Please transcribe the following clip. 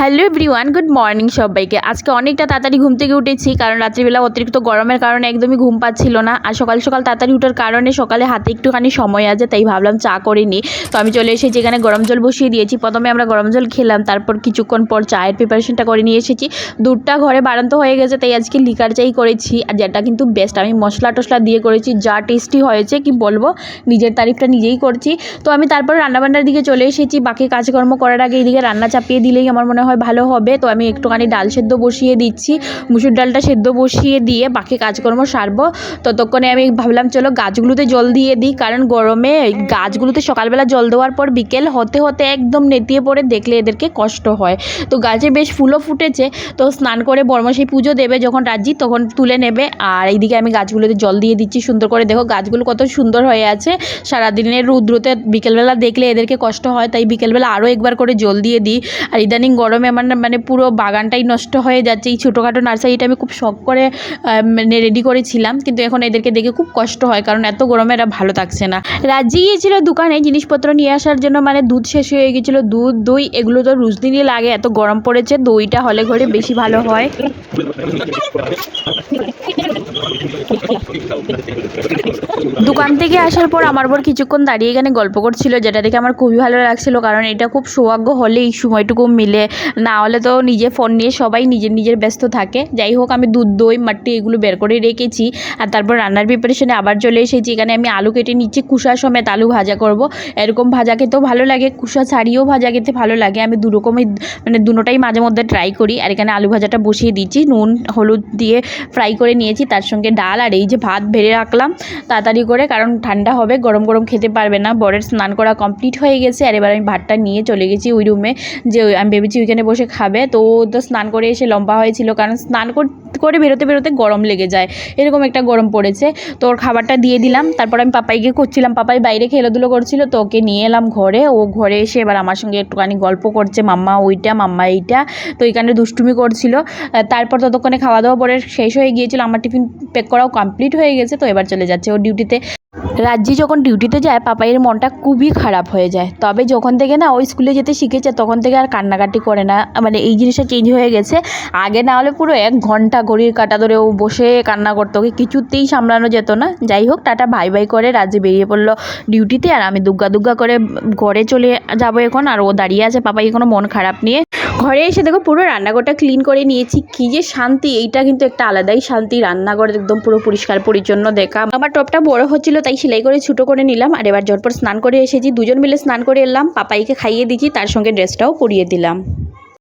Hello everyone, good morning সবাইকে। আজকে অনেকটা তাড়াতাড়ি ঘুম থেকে উঠেছি, কারণ রাত্রিবেলা অতিরিক্ত গরমের কারণে একদমই ঘুম পাচ্ছিল না। আর সকাল সকাল তাড়াতাড়ি উঠার কারণে সকালে হাতে একটুখানি সময় আছে, তাই ভাবলাম চা করে নিই। তো আমি চলে এসেছি এখানে গরম জল বসিয়ে দিয়েছি। প্রথমে আমরা গরম জল খেলাম, তারপর কিছুক্ষণ পর চায়ের প্রিপারেশনটা করে নিয়ে এসেছি। দুধটা ঘরে বাড়ান্ত হয়ে গেছে, তাই আজকে লিকার চাই করেছি। আর যেটা কিন্তু বেস্ট আমি মশলা টশলা দিয়ে করেছি, যা টেস্টি হয়েছে, কি বলব, নিজের তারিফটা নিজেই করছি। তো আমি তারপর রান্নাবান্নার দিকে চলে এসেছি। বাকি কাজকর্ম করার আগে এইদিকে রান্না চাপিয়ে দিলেই আমার মনে হয় ভালো হবে, তো আমি একটুখানি ডাল সেদ্ধ বসিয়ে দিচ্ছি। মুসুর ডালটা সেদ্ধ বসিয়ে দিয়ে বাকি কাজকর্ম সারবো। ততক্ষণে আমি ভাবলাম, চলো গাছগুলোতে জল দিয়ে দিই, কারণ গরমে গাছগুলোতে সকালবেলা জল দেওয়ার পর বিকেল হতে হতে একদম নেতিয়ে পড়ে দেখলে এদেরকে কষ্ট হয়। তো গাছে বেশ ফুলও ফুটেছে, তো স্নান করে বর্মশাই পুজো দেবে যখন রাজি, তখন তুলে নেবে। আর এইদিকে আমি গাছগুলোতে জল দিয়ে দিচ্ছি, সুন্দর করে দেখো গাছগুলো কত সুন্দর হয়ে আছে। সারাদিনের রৌদ্রতে বিকেলবেলা দেখলে এদেরকে কষ্ট হয়, তাই বিকেলবেলা আরও একবার করে জল দিয়ে দিই। আর ইদানিং গরমে আমার না মানে পুরো বাগানটাই নষ্ট হয়ে যাচ্ছে। এই ছোটোখাটো নার্সারিটা আমি খুব শখ করে মানে রেডি করেছিলাম। কিন্তু এখন এদেরকে দেখে খুব কষ্ট হয়, কারণ এত গরমে এরা ভালো থাকছে না। রাজ্যে গিয়েছিল দোকানে জিনিসপত্র নিয়ে আসার জন্য মানে দুধ শেষ হয়ে গেছিল। দুধ, দই, এগুলো তো রুজদিনই লাগে, এত গরম পড়েছে, দইটা হলে ঘরে বেশি ভালো হয়। দোকান থেকে আসার পর আমার বর কিছুক্ষণ দাঁড়িয়ে এখানে গল্প করছিল, যেটা দেখে আমার খুবই ভালো লাগছিল, কারণ এটা খুব সৌভাগ্য হলে এই সময়টুকু মিলে। না হলে তো নিজে ফোন নিয়ে সবাই নিজের নিজের ব্যস্ত থাকে। যাই হোক, আমি দুধ, দই, মাটি এগুলো বের করে রেখেছি, আর তারপর রান্নার প্রিপারেশনে আবার চলে এসেছি। এখানে আমি আলু কেটে নিচ্ছি কুষা সমেত আলু ভাজা করব। এরকম ভাজা খেতেও ভালো লাগে কুষা ছাড়িয়েও ভাজা খেতে ভালো লাগে। আমি দু রকমই মানে দুটোটাই মাঝে মধ্যে ট্রাই করি। আর এখানে আলু ভাজাটা বসিয়ে দিচ্ছি, নুন, হলুদ দিয়ে ফ্রাই করে নিয়েছি, তার সঙ্গে ডাল আর এই যে ভাত ভেড়ে রাখলাম, তাড়াতাড়ি করে, কারণ ঠান্ডা হবে, গরম গরম খেতে পারবে না। বরের স্নান করা কমপ্লিট হয়ে গেছে, আর এবার আমি ভাতটা নিয়ে চলে গেছি ওই রুমে যে আমি ভেবেছি ওইখানে বসে খাবে। তো তো স্নান করে এসে লম্বা হয়েছিল, কারণ স্নান কর- করে বেরোতে বেরোতে গরম লেগে যায়। এরকম একটা গরম পড়েছে। তো ওর খাবারটা দিয়ে দিলাম। তারপর আমি পাপাইকে করছিলাম পাপাই বাইরে খেলাধুলো করছিল। তো ওকে নিয়ে এলাম ঘরে। ও ঘরে এসে এবার আমার সঙ্গে একটুখানি গল্প করছে। মাম্মা ওইটা, মাম্মা এইটা। তো এখানে দুষ্টুমি করছিল। তারপর ততক্ষণে খাওয়া দাওয়া পরে শেষ হয়ে গিয়েছিল। আমার টিফিন প্যাক করাও কমপ্লিট হয়ে গেছে। তো এবার চলে যাচ্ছে। ও ডিউটিতে রাজ্যি যখন ডিউটিতে যায়, পাপাইয়ের মনটা খুবই খারাপ হয়ে যায়। তবে যখন থেকে না, ওই স্কুলে যেতে শিখেছে, তখন থেকে আর কান্নাকাটি করে না। মানে এই জিনিসটা চেঞ্জ হয়ে গেছে। আগে না হলে পুরো এক ঘণ্টা ঘড়ির কাটা ধরে ও বসে কান্না করতো ওকে কিছুতেই সামলানো যেত না। যাই হোক, টাটা ভাই ভাই করে রাজ্যে বেরিয়ে পড়ল ডিউটিতে। আর আমি দুগ্গা দুগ্গা করে ঘরে চলে যাব এখন। আর ও দাঁড়িয়ে আছে পাপাই এখনও মন খারাপ নিয়ে। ঘরে এসে দেখো পুরো রান্নাঘরটা ক্লিন করে নিয়েছি। কি যে শান্তি, এইটা কিন্তু একটা আলাদাই শান্তি। রান্নাঘর একদম পুরো পরিষ্কার, পরিচ্ছন্ন দেখা। আমার টপটা বড় হচ্ছিল, তাই সেলাই করে ছোটো করে নিলাম। আর এবার ঝটপট স্নান করে এসেছি। দুজন মিলে স্নান করে এলাম। পাপাইকে খাইয়ে দিচ্ছি তার সঙ্গে ড্রেসটাও পরিয়ে দিলাম।